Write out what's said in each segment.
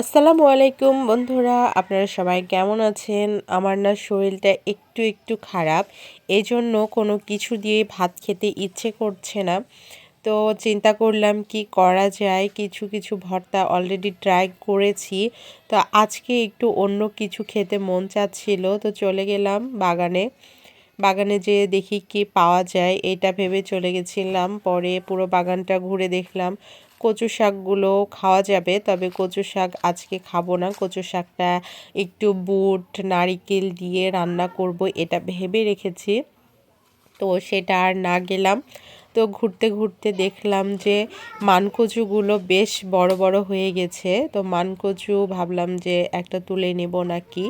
আসসালামু আলাইকুম বন্ধুরা, আপনারা সবাই কেমন আছেন? আমার না শরীরটা একটু একটু খারাপ এই জন্য কোনো কিছু দিয়ে ভাত খেতে ইচ্ছে করছে না। তো চিন্তা করলাম কি করা যায়, কিছু কিছু ভর্তা অলরেডি ট্রাই করেছি। তো আজকে একটু অন্য কিছু খেতে মন চাচ্ছিল, তো চলে গেলাম বাগানে। বাগানে যেয়ে দেখি কি পাওয়া যায়, এটা ভেবে চলে গেছিলাম, পরে পুরো বাগানটা ঘুরে দেখলাম। কচু শাকগুলো খাওয়া যাবে, তবে কচু শাক আজকে খাব না। কচু শাকটা একটু বুট, নারিকেল দিয়ে রান্না করব, এটা ভেবে রেখেছি। তো সেটা আর না গেলাম। তো ঘুরতে ঘুরতে দেখলাম যে মানকচুগুলো বেশ বড় বড় হয়ে গেছে। তো মানকচু ভাবলাম যে একটা তুলে নেব নাকি।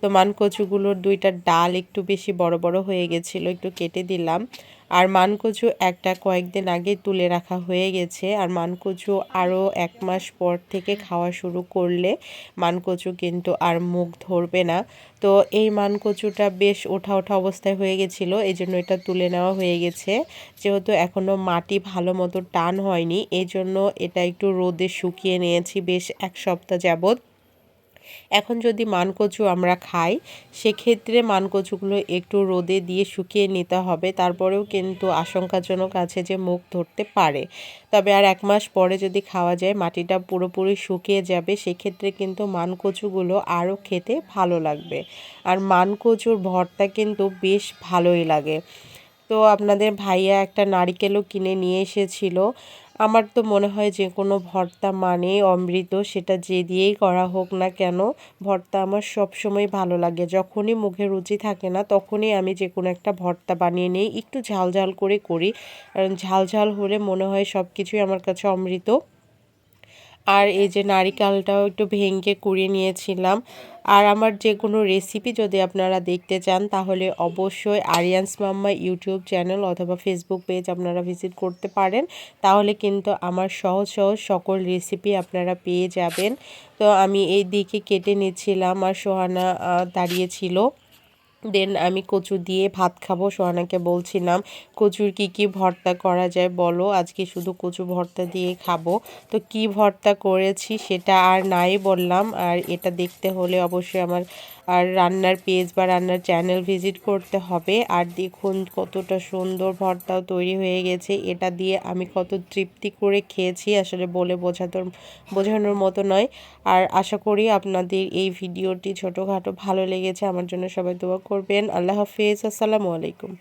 তো মানকচুগুলোর দুইটা ডাল একটু বেশি বড় বড় হয়ে গেছিল, একটু কেটে দিলাম। আর মানকচু একটা কয়েকদিন আগে তুলে রাখা হয়ে গেছে। আর মানকচু আরও এক মাস পর থেকে খাওয়া শুরু করলে মানকচু কিন্তু আর মুখ ধরবে না। তো এই মানকচুটা বেশ ওঠা ওঠা অবস্থায় হয়ে গেছিল এই জন্য এটা তুলে নেওয়া হয়ে গেছে। যেহেতু এখনও মাটি ভালো মতো টান হয়নি এই জন্য এটা একটু রোদে শুকিয়ে নিয়েছি বেশ এক সপ্তাহ যাবত এখন যদি মানকচু আমরা খাই, সেক্ষেত্রে মানকচুগুলো একটু রোদে দিয়ে শুকিয়ে নিতে হবে। তারপরেও কিন্তু আশঙ্কাজনক আছে যে মুখ ধরতে পারে। তবে আর এক মাস পরে যদি খাওয়া যায়, মাটিটা পুরোপুরি শুকিয়ে যাবে, সেক্ষেত্রে কিন্তু মানকচুগুলো আরও খেতে ভালো লাগবে। আর মানকচুর ভর্তা কিন্তু বেশ ভালোই লাগে। তো আপনাদের ভাইয়া একটা নারিকেলও কিনে নিয়ে এসেছিল। আমার তো মনে হয় যে কোনো ভর্তা মানে অমৃত, সেটা যে দিয়েই করা হোক না কেন, ভর্তা আমার সব সময় ভালো লাগে। যখনই মুখে রুচি থাকে না, তখনই আমি যে কোনো একটা ভর্তা বানিয়ে নিই একটু ঝাল ঝাল করে করি। কারণ ঝাল ঝাল হলে মনে হয় সব কিছুই আমার কাছে অমৃত। আর এই যে নারিকেলটাও একটু ভেঙে কুড়িয়ে নিয়েছিলাম। আর আমার যে কোনো রেসিপি যদি আপনারা দেখতে চান, তাহলে অবশ্যই আরিয়ান্স মাম্মা ইউটিউব চ্যানেল অথবা ফেসবুক পেজ আপনারা ভিজিট করতে পারেন। তাহলে কিন্তু আমার সহজ সহজ সকল রেসিপি আপনারা পেয়ে যাবেন। তো আমি এই দিকে কেটে নিচ্ছিলাম আর সোহানা দাঁড়িয়েছিল দেন আমি কচু দিয়ে ভাত খাব। সোহানাকে বলছিলাম, কচুর কি কি ভর্তা করা যায় বলো? আজকে শুধু কচু ভর্তা দিয়ে খাব। তো কি ভর্তা করেছি সেটা আর নাই বললাম। আর এটা দেখতে হলে অবশ্যই আমার আর রান্নার পেজ বা রান্নার চ্যানেল ভিজিট করতে হবে। আর দেখুন কতটা সুন্দর ভর্তাও তৈরি হয়ে গেছে। এটা দিয়ে আমি কত তৃপ্তি করে খেয়েছি, আসলে বলে বোঝাতোর, বোঝানোর মতো নয়। আর আশা করি আপনাদের এই ভিডিওটি ছোটোখাটো ভালো লেগেছে। আমার জন্য সবাই দোয়া করবেন। আল্লাহ হাফিজ। আসসালামু আলাইকুম।